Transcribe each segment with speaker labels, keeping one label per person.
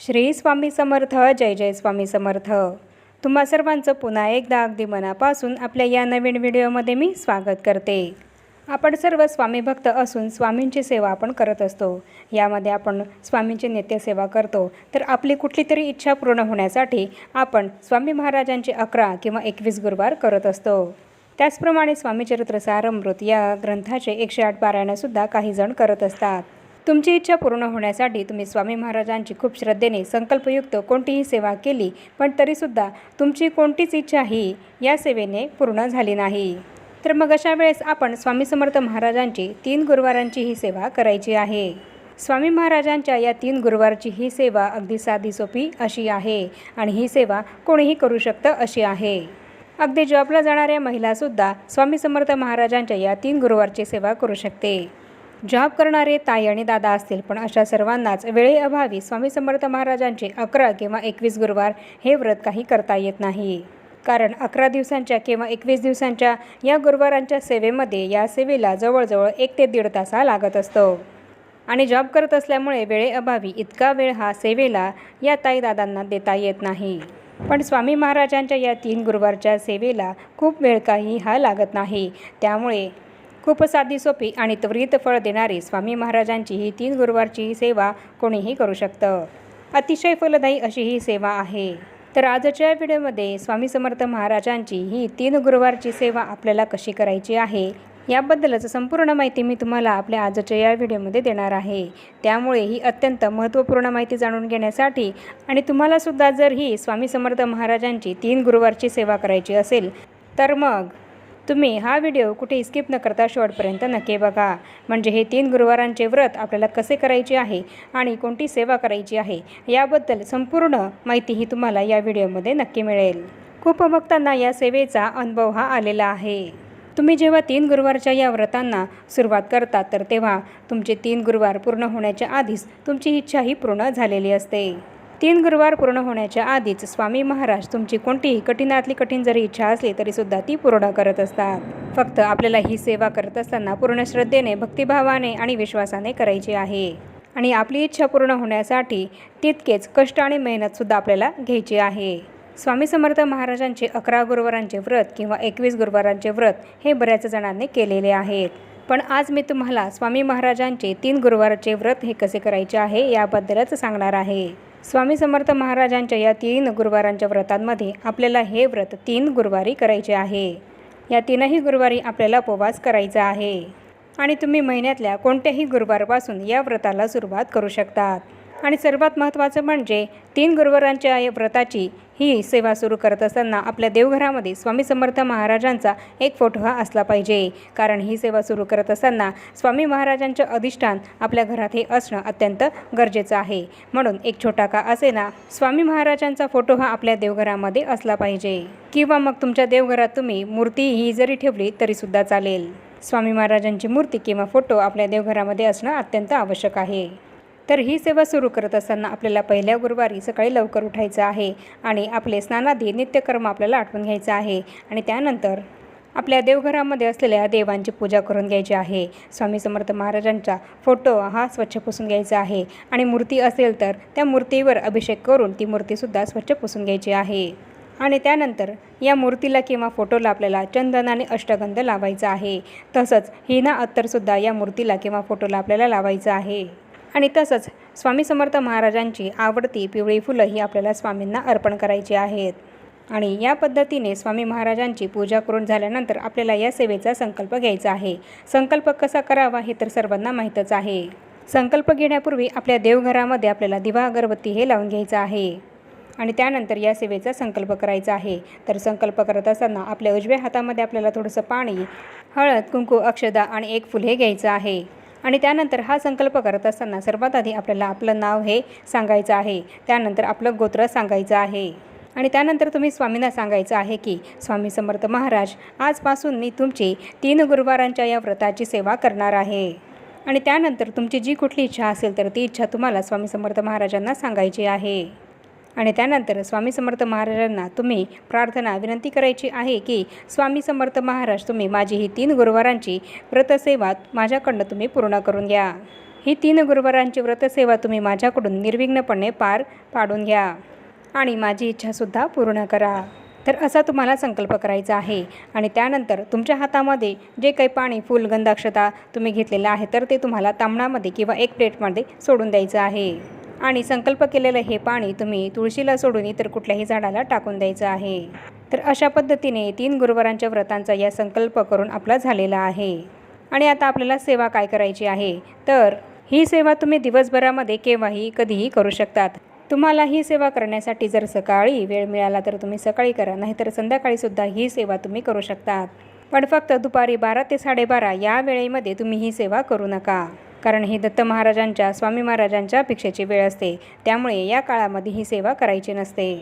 Speaker 1: श्री स्वामी समर्थ जय जय स्वामी समर्थ. तुम्हा सर्वांचं पुन्हा एकदा अगदी मनापासून आपल्या या नवीन व्हिडिओमध्ये मी स्वागत करते. आपण सर्व स्वामी भक्त असून स्वामींची सेवा आपण करत असतो. यामध्ये आपण स्वामींची नित्यसेवा करतो. तर आपली कुठली तरी इच्छा पूर्ण होण्यासाठी आपण स्वामी महाराजांचे अकरा किंवा एकवीस गुरुवार करत असतो. त्याचप्रमाणे स्वामीचरित्र सारमृत या ग्रंथाचे एकशे आठ पारायणसुद्धा काही जण करत असतात. तुमची इच्छा पूर्ण होण्यासाठी तुम्ही स्वामी महाराजांची खूप श्रद्धेने संकल्पयुक्त कोणतीही सेवा केली पण तरीसुद्धा तुमची कोणतीच इच्छा ही या सेवेने पूर्ण झाली नाही. तर मग अशा वेळेस आपण स्वामी समर्थ महाराजांची तीन गुरुवारांची ही सेवा करायची आहे. स्वामी महाराजांच्या या तीन गुरुवारची ही सेवा अगदी साधी सोपी अशी आहे आणि ही सेवा कोणीही करू शकतं अशी आहे. अगदी जॉबला जाणाऱ्या महिलासुद्धा स्वामी समर्थ महाराजांच्या या तीन गुरुवारची सेवा करू शकते. जॉब करणारे ताई आणि दादा असतील पण अशा सर्वांनाच वेळेअभावी स्वामी समर्थ महाराजांचे अकरा किंवा एकवीस गुरुवार हे व्रत काही करता येत नाही. कारण अकरा दिवसांच्या किंवा एकवीस दिवसांच्या या गुरुवारांच्या सेवेमध्ये या सेवेला जवळजवळ एक ते दीड तासा लागत असतो. आणि जॉब करत असल्यामुळे वेळेअभावी इतका वेळ हा सेवेला या ताई दादांना देता येत नाही. पण स्वामी महाराजांच्या या तीन गुरुवारच्या सेवेला खूप वेळ काही हा लागत नाही. त्यामुळे खूप साधी सोपी आणि त्वरित फळ देणारी स्वामी महाराजांची ही तीन गुरुवारची सेवा कोणीही करू शकतं. अतिशय फलदायी अशी ही सेवा आहे. तर आजच्या व्हिडिओमध्ये स्वामी समर्थ महाराजांची ही तीन गुरुवारची सेवा आपल्याला कशी करायची आहे याबद्दलच संपूर्ण माहिती मी तुम्हाला आपल्या आजच्या या व्हिडिओमध्ये देणार आहे. त्यामुळे ही अत्यंत महत्त्वपूर्ण माहिती जाणून घेण्यासाठी आणि तुम्हालासुद्धा जर ही स्वामी समर्थ महाराजांची तीन गुरुवारची सेवा करायची असेल तर मग तुम्ही हा व्हिडिओ कुठे स्किप न करता शेवटपर्यंत नक्की बघा. म्हणजे हे तीन गुरुवारांचे व्रत आपल्याला कसे करायचे आहे आणि कोणती सेवा करायची आहे याबद्दल संपूर्ण माहिती ही तुम्हाला या व्हिडिओमध्ये नक्की मिळेल. खूप भक्तांना या सेवेचा अनुभव हा आलेला आहे. तुम्ही जेव्हा तीन गुरुवारच्या या व्रतांना सुरुवात करता तर तेव्हा तुमचे तीन गुरुवार पूर्ण होण्याच्या आधीच तुमची इच्छा ही पूर्ण झालेली असते. तीन गुरुवार पूर्ण होण्याच्या आधीच स्वामी महाराज तुमची कोणतीही कठीणातली कठीण जरी इच्छा असली तरीसुद्धा ती पूर्ण करत असतात. फक्त आपल्याला ही सेवा करत असताना पूर्ण श्रद्धेने भक्तिभावाने आणि विश्वासाने करायची आहे. आणि आपली इच्छा पूर्ण होण्यासाठी तितकेच कष्ट आणि मेहनतसुद्धा आपल्याला घ्यायची आहे. स्वामी समर्थ महाराजांचे अकरा गुरुवारांचे व्रत किंवा एकवीस गुरुवारांचे व्रत हे बऱ्याच जणांनी केलेले आहेत. पण आज मी तुम्हाला स्वामी महाराजांचे तीन गुरुवाराचे व्रत हे कसे करायचे आहे याबद्दलच सांगणार आहे. स्वामी समर्थ महाराजांच्या या तीन गुरुवारांच्या व्रतांमध्ये आपल्याला हे व्रत तीन गुरुवारी करायचे आहे. या तीनही गुरुवारी आपल्याला उपवास करायचा आहे. आणि तुम्ही महिन्यातल्या कोणत्याही गुरुवारपासून या व्रताला सुरुवात करू शकतात. आणि सर्वात महत्त्वाचं म्हणजे तीन गुरुवारांच्या या व्रताची ही सेवा सुरू करत असताना आपल्या देवघरामध्ये स्वामी समर्थ महाराजांचा एक फोटो हा असला पाहिजे. कारण ही सेवा सुरू करत असताना स्वामी महाराजांचं अधिष्ठान आपल्या घरात हे असणं अत्यंत गरजेचं आहे. म्हणून एक छोटा का असे ना स्वामी महाराजांचा फोटो हा आपल्या देवघरामध्ये असला पाहिजे. किंवा मग तुमच्या देवघरात तुम्ही मूर्ती ही जरी ठेवली तरीसुद्धा चालेल. स्वामी महाराजांची मूर्ती किंवा फोटो आपल्या देवघरामध्ये असणं अत्यंत आवश्यक आहे. तर ही सेवा सुरू करत असताना आपल्याला पहिल्या गुरुवारी सकाळी लवकर उठायचं आहे आणि आपले स्नानाधी नित्यकर्म आपल्याला आठवून घ्यायचं आहे. आणि त्यानंतर आपल्या देवघरामध्ये असलेल्या देवांची पूजा करून घ्यायची आहे. स्वामी समर्थ महाराजांचा फोटो हा स्वच्छ पुसून घ्यायचा आहे. आणि मूर्ती असेल तर त्या मूर्तीवर अभिषेक करून ती मूर्तीसुद्धा स्वच्छ पुसून घ्यायची आहे. आणि त्यानंतर या मूर्तीला किंवा फोटोला आपल्याला चंदन आणि अष्टगंध लावायचा आहे. तसंच हिना अत्तरसुद्धा या मूर्तीला किंवा फोटोला आपल्याला लावायचं आहे. आणि तसंच स्वामी समर्थ महाराजांची आवडती पिवळी फुलं ही आपल्याला स्वामींना अर्पण करायची आहेत. आणि या पद्धतीने स्वामी महाराजांची पूजा करून झाल्यानंतर आपल्याला या सेवेचा संकल्प घ्यायचा आहे. संकल्प कसा करावा हे तर सर्वांना माहीतच आहे. संकल्प घेण्यापूर्वी आपल्या देवघरामध्ये आपल्याला दिवा अगरबत्ती हे लावून घ्यायचं आहे. आणि त्यानंतर या सेवेचा संकल्प करायचा आहे. तर संकल्प करत असताना आपल्या उजव्या हातामध्ये आपल्याला थोडंसं पाणी हळद कुंकू अक्षदा आणि एक फुल हे घ्यायचं आहे. आणि त्यानंतर हा संकल्प करत असताना सर्वात आधी आपल्याला आपलं नाव हे सांगायचं आहे. त्यानंतर आपलं गोत्र सांगायचं आहे. आणि त्यानंतर तुम्ही स्वामींना सांगायचं आहे की स्वामी समर्थ महाराज आजपासून मी तुमची तीन गुरुवारांच्या या व्रताची सेवा करणार आहे. आणि त्यानंतर तुमची जी कुठली इच्छा असेल तर ती इच्छा तुम्हाला स्वामी समर्थ महाराजांना सांगायची आहे. आणि त्यानंतर स्वामी समर्थ महाराजांना तुम्ही प्रार्थना विनंती करायची आहे की स्वामी समर्थ महाराज तुम्ही माझी ही तीन गुरुवारांची व्रतसेवा माझ्याकडनं तुम्ही पूर्ण करून घ्या. ही तीन गुरुवारांची व्रतसेवा तुम्ही माझ्याकडून निर्विघ्नपणे पार पाडून घ्या आणि माझी इच्छासुद्धा पूर्ण करा. तर असा तुम्हाला संकल्प करायचा आहे आणि त्यानंतर तुमच्या हातामध्ये जे काही पाणी फुल गंधाक्षता तुम्ही घेतलेलं आहे तर ते तुम्हाला तांबणामध्ये किंवा एक प्लेटमध्ये सोडून द्यायचं आहे. आणि संकल्प केलेलं हे पाणी तुम्ही तुळशीला सोडून इतर कुठल्याही झाडाला टाकून द्यायचं आहे. तर अशा पद्धतीने तीन गुरुवारांच्या व्रतांचा या संकल्प करून आपला झालेला आहे. आणि आता आपल्याला सेवा काय करायची आहे? तर ही सेवा तुम्ही दिवसभरामध्ये केव्हाही कधीही करू शकतात. तुम्हाला ही सेवा करण्यासाठी जर सकाळी वेळ मिळाला तर तुम्ही सकाळी करा नाहीतर संध्याकाळीसुद्धा ही सेवा तुम्ही करू शकतात. पण फक्त दुपारी बारा ते साडेबारा या वेळेमध्ये तुम्ही ही सेवा करू नका. कारण ही दत्त महाराजांच्या स्वामी महाराजांच्या अपेक्षेची वेळ असते. त्यामुळे या काळामध्ये ही सेवा करायची नसते.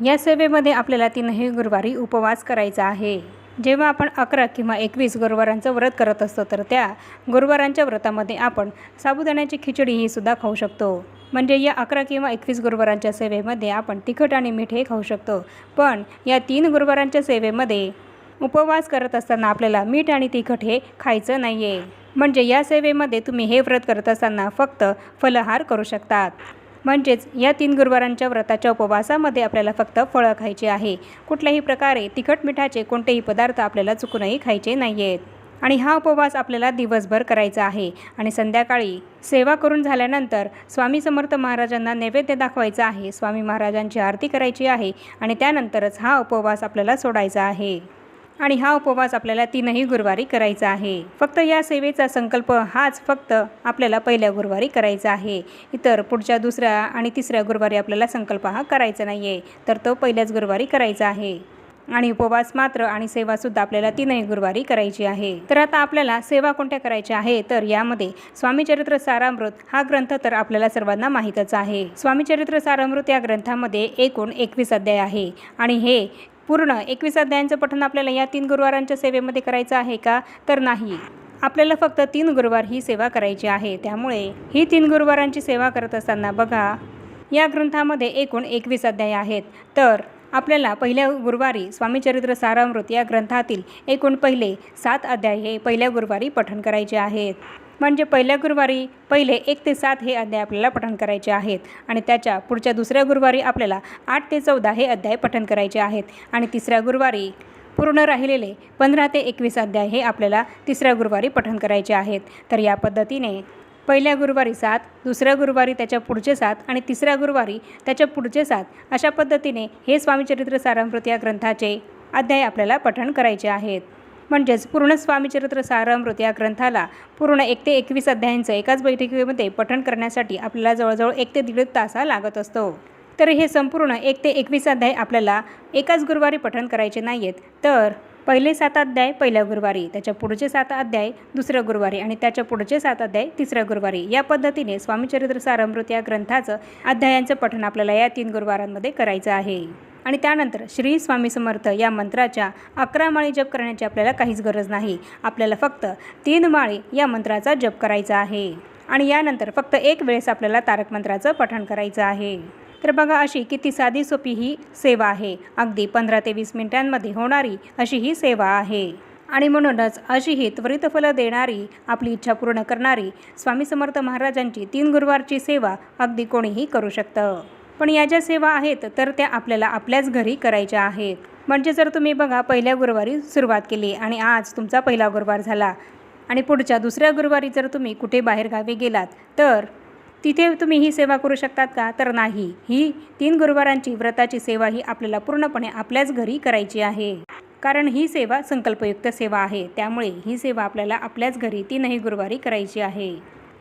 Speaker 1: या सेवेमध्ये आपल्याला तीनही गुरुवारी उपवास करायचा आहे. जेव्हा आपण अकरा किंवा एकवीस गुरुवारांचं व्रत करत असतो तर त्या गुरुवारांच्या व्रतामध्ये आपण साबुदाण्याची खिचडी ही सुद्धा खाऊ शकतो. म्हणजे या अकरा किंवा एकवीस गुरुवारांच्या सेवेमध्ये आपण तिखट आणि मीठ हे खाऊ शकतो. पण या तीन गुरुवारांच्या सेवेमध्ये उपवास करत असताना आपल्याला मीठ आणि तिखट हे खायचं नाही आहे म्हणजे या सेवेमध्ये तुम्ही हे व्रत करत असताना फक्त फलहार करू शकतात. म्हणजेच या तीन गुरुवारांच्या व्रताच्या उपवासामध्ये आपल्याला फक्त फळं खायची आहे. कुठल्याही प्रकारे तिखट मिठाचे कोणतेही पदार्थ आपल्याला चुकूनही खायचे नाही आहेत आणि हा उपवास आपल्याला दिवसभर करायचा आहे. आणि संध्याकाळी सेवा करून झाल्यानंतर स्वामी समर्थ महाराजांना नैवेद्य दाखवायचा आहे. स्वामी महाराजांची आरती करायची आहे. आणि त्यानंतरच हा उपवास आपल्याला सोडायचा आहे. आणि हा उपवास आपल्याला तीनही गुरुवारी करायचा आहे. फक्त या सेवेचा संकल्प हाच फक्त आपल्याला पहिल्या गुरुवारी करायचा आहे. इतर पुढच्या दुसऱ्या आणि तिसऱ्या गुरुवारी आपल्याला संकल्प हा करायचा नाही आहे तर तो पहिल्याच गुरुवारी करायचा आहे. आणि उपवास मात्र आणि सेवासुद्धा आपल्याला तीनही गुरुवारी करायची आहे. तर आता आपल्याला सेवा कोणत्या करायच्या आहे तर यामध्ये स्वामीचरित्र सारामृत हा ग्रंथ तर आपल्याला सर्वांना माहीतच आहे. स्वामीचरित्र सारामृत या ग्रंथामध्ये एकूण एकवीस अध्याय आहे. आणि हे पूर्ण एकवीस अध्यायांचं पठण आपल्याला या तीन गुरुवारांच्या सेवेमध्ये करायचं आहे का? तर नाही. आपल्याला फक्त तीन गुरुवार ही सेवा करायची आहे. त्यामुळे ही तीन गुरुवारांची सेवा करत असताना बघा या ग्रंथामध्ये एकूण एकवीस अध्याय आहेत. तर आपल्याला पहिल्या गुरुवारी स्वामीचरित्र सारामृत या ग्रंथातील एकूण पहिले सात अध्याय हे पहिल्या गुरुवारी पठण करायचे आहेत. म्हणजे पहिल्या गुरुवारी पहिले एक ते सात हे अध्याय आपल्याला पठण करायचे आहेत. आणि त्याच्या पुढच्या दुसऱ्या गुरुवारी आपल्याला आठ ते चौदा हे अध्याय पठण करायचे आहेत. आणि तिसऱ्या गुरुवारी पूर्ण राहिलेले पंधरा ते एकवीस अध्याय हे आपल्याला तिसऱ्या गुरुवारी पठण करायचे आहेत. तर या पद्धतीने पहिल्या गुरुवारी सात दुसऱ्या गुरुवारी त्याच्या पुढचे सात आणि तिसऱ्या गुरुवारी त्याच्या पुढचे सात अशा पद्धतीने हे स्वामीचरित्र सारामृत या ग्रंथाचे अध्याय आपल्याला पठण करायचे आहेत. म्हणजेच पूर्ण स्वामीचरित्र सारामृत या ग्रंथाला पूर्ण एक ते एकवीस अध्यायांचं एकाच बैठकीमध्ये पठण करण्यासाठी आपल्याला जवळजवळ एक ते दीड तास हा लागत असतो. तर हे संपूर्ण एक ते एकवीस अध्याय आपल्याला एकाच गुरुवारी पठण करायचे नाही आहेत तर पहिले सात अध्याय पहिल्या गुरुवारी त्याच्या पुढचे सात अध्याय दुसऱ्या गुरुवारी आणि त्याच्या पुढचे सात अध्याय तिसऱ्या गुरुवारी. या पद्धतीने स्वामीचरित्र सारामृत या ग्रंथाचं अध्यायांचं पठण आपल्याला या तीन गुरुवारांमध्ये करायचं आहे. आणि त्यानंतर श्री स्वामी समर्थ या मंत्राच्या अकरा माळी जप करण्याची आपल्याला काहीच गरज नाही. आपल्याला फक्त तीन माळी या मंत्राचा जप करायचा आहे. आणि यानंतर फक्त एक वेळेस आपल्याला तारक मंत्राचं पठण करायचं आहे. तर बघा अशी किती साधी सोपी ही सेवा आहे. अगदी पंधरा ते वीस मिनिटांमध्ये होणारी अशी ही सेवा आहे. आणि म्हणूनच अशी ही त्वरित फलं देणारी आपली इच्छा पूर्ण करणारी स्वामी समर्थ महाराजांची तीन गुरुवारची सेवा अगदी कोणीही करू शकतं. पण या ज्या सेवा आहेत तर त्या आपल्याला आपल्याच घरी करायच्या आहेत. म्हणजे जर तुम्ही बघा पहिल्या गुरुवारी सुरुवात केली आणि आज तुमचा पहिला गुरुवार झाला आणि पुढच्या दुसऱ्या गुरुवारी जर तुम्ही कुठे बाहेरगावी गेलात तर तिथे तुम्ही ही सेवा करू शकतात का? तर नाही. ही तीन गुरुवारांची व्रताची सेवा ही आपल्याला पूर्णपणे आपल्याच घरी करायची आहे. कारण ही सेवा संकल्पयुक्त सेवा आहे. त्यामुळे ही सेवा आपल्याला आपल्याच घरी तीनही गुरुवारी करायची आहे.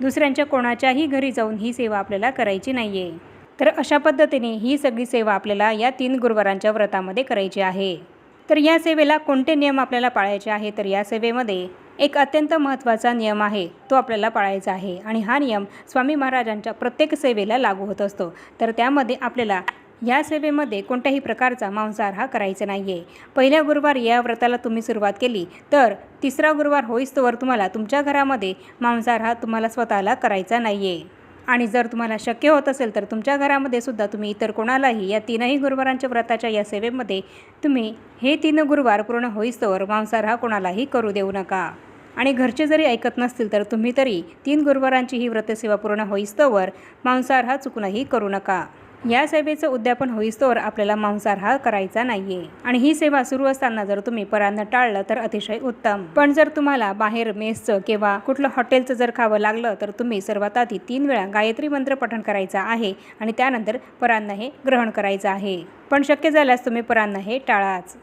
Speaker 1: दुसऱ्यांच्या कोणाच्याही घरी जाऊन ही सेवा आपल्याला करायची नाही आहे तर अशा पद्धतीने ही सगळी सेवा आपल्याला या तीन गुरुवारांच्या व्रतामध्ये करायची आहे. तर या सेवेला कोणते नियम आपल्याला पाळायचे आहे? तर या सेवेमध्ये एक अत्यंत महत्त्वाचा नियम आहे तो आपल्याला पाळायचा आहे. आणि हा नियम स्वामी महाराजांच्या प्रत्येक सेवेला लागू होत असतो. तर त्यामध्ये आपल्याला या सेवेमध्ये कोणत्याही प्रकारचा मांसाहार हा करायचा नाही आहे पहिल्या गुरुवार या व्रताला तुम्ही सुरुवात केली तर तिसरा गुरुवार होईस्तोवर तुम्हाला तुमच्या घरामध्ये मांसाहार हा तुम्हाला स्वतःला करायचा नाही आहे आणि जर तुम्हाला शक्य होत असेल तर तुमच्या घरामध्ये सुद्धा तुम्ही इतर कोणालाही या तीनही गुरुवारांच्या व्रताच्या या सेवेमध्ये तुम्ही हे तीन गुरुवार पूर्ण होईस्तोवर मांसाहार हा कोणालाही करू देऊ नका. आणि घरचे जरी ऐकत नसतील तर तुम्ही तरी तीन गुरुवारांची ही व्रतसेवा पूर्ण होईस्तोवर मांसाहार हा चुकूनही करू नका. या सेवेचं उद्यापन होईस्तोवर आपल्याला मांसाहार हा करायचा नाहीये. आणि ही सेवा सुरू असताना जर तुम्ही परान्न टाळलं तर अतिशय उत्तम. पण जर तुम्हाला बाहेर मेसचं किंवा कुठलं हॉटेलचं जर खावं लागलं तर तुम्ही सर्वात आधी तीन वेळा गायत्री मंत्र पठण करायचा आहे आणि त्यानंतर परान्न हे ग्रहण करायचं आहे. पण शक्य झाल्यास तुम्ही परान्न हे टाळाच.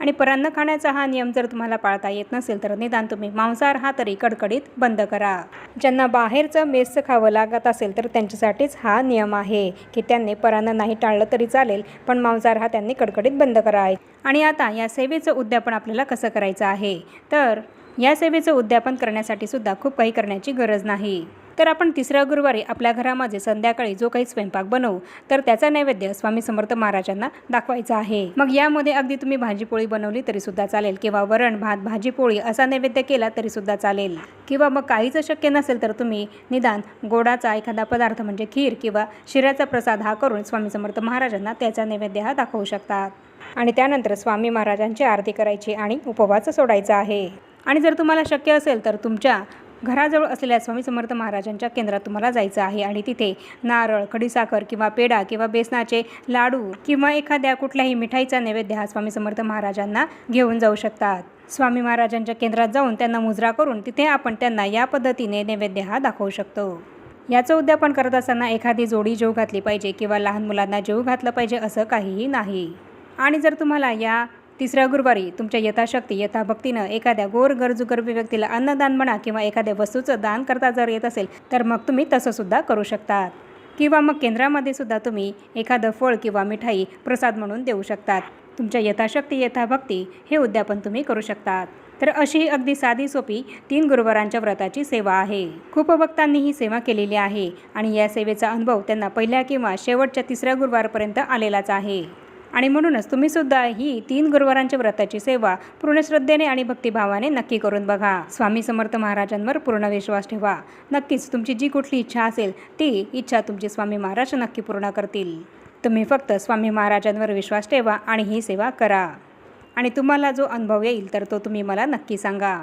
Speaker 1: आणि परान्न खाण्याचा हा नियम जर तुम्हाला पाळता येत नसेल तर निदान तुम्ही मांसाहार हा तरी कडकडीत बंद करा. ज्यांना बाहेरचं मेसचं खावं लागत असेल तर त्यांच्यासाठीच हा नियम आहे की त्यांनी परान्न नाही टाळलं तरी चालेल पण मांसाहार हा त्यांनी कडकडीत बंद करा. आणि आता या सेवेचं उद्यापन आपल्याला कसं करायचं आहे? तर या सेवेचं उद्यापन करण्यासाठी सुद्धा खूप काही करण्याची गरज नाही. तर आपण तिसऱ्या गुरुवारी आपल्या घरामध्ये संध्याकाळी जो काही स्वयंपाक बनवू तर त्याचा नैवेद्य स्वामी समर्थ महाराजांना दाखवायचा आहे. मग यामध्ये अगदी तुम्ही भाजीपोळी बनवली तरी सुद्धा चालेल किंवा वरण भात भाजीपोळी असा नैवेद्य केला तरी सुद्धा चालेल. किंवा मग काहीच शक्य नसेल तर तुम्ही निदान गोडाचा एखादा पदार्थ म्हणजे खीर किंवा शिऱ्याचा प्रसाद हा करून स्वामी समर्थ महाराजांना त्याचा नैवेद्य हा दाखवू शकतात. आणि त्यानंतर स्वामी महाराजांची आरती करायची आणि उपवास सोडायचा आहे. आणि जर तुम्हाला शक्य असेल तर तुमच्या घराजवळ असलेल्या स्वामी समर्थ महाराजांच्या केंद्रात तुम्हाला जायचं आहे आणि तिथे नारळ खडीसाखर किंवा पेढा किंवा बेसनाचे लाडू किंवा एखाद्या कुठल्याही मिठाईचा नैवेद्य हा स्वामी समर्थ महाराजांना घेऊन जाऊ शकतात. स्वामी महाराजांच्या केंद्रात जाऊन त्यांना मुजरा करून तिथे आपण त्यांना या पद्धतीने नैवेद्य हा दाखवू शकतो. याचं उद्यापन करत असताना एखादी जोडी जेव घातली पाहिजे किंवा लहान मुलांना जेव घातलं पाहिजे असं काहीही नाही. आणि जर तुम्हाला या तिसऱ्या गुरुवारी तुमच्या यथाशक्ती यथाभक्तीनं एखाद्या गोर गरजू गरबी व्यक्तीला अन्नदान म्हणा किंवा एखाद्या वस्तूचं दान करता जर येत असेल तर मग तुम्ही तसंसुद्धा करू शकतात. किंवा मग केंद्रामध्ये सुद्धा तुम्ही एखादं फळ किंवा मिठाई प्रसाद म्हणून देऊ शकतात. तुमच्या यथाशक्ती यथाभक्ती हे उद्यापन तुम्ही करू शकतात. तर अशी ही अगदी साधी सोपी तीन गुरुवारांच्या व्रताची सेवा आहे. खूप भक्तांनी ही सेवा केलेली आहे आणि या सेवेचा अनुभव त्यांना पहिल्या किंवा शेवटच्या तिसऱ्या गुरुवारपर्यंत आलेलाच आहे. आणि म्हणूनच तुम्ही सुद्धा ही तीन गुरुवारांच्या व्रताची सेवा पूर्ण श्रद्धेने आणि भक्तिभावाने नक्की करून बघा. स्वामी समर्थ महाराजांवर पूर्ण विश्वास ठेवा. नक्कीच तुमची जी कुठली इच्छा असेल ती इच्छा तुमची स्वामी महाराज नक्की पूर्ण करतील. तुम्ही फक्त स्वामी महाराजांवर विश्वास ठेवा आणि ही सेवा करा. आणि तुम्हाला जो अनुभव येईल तर तो तुम्ही मला नक्की सांगा.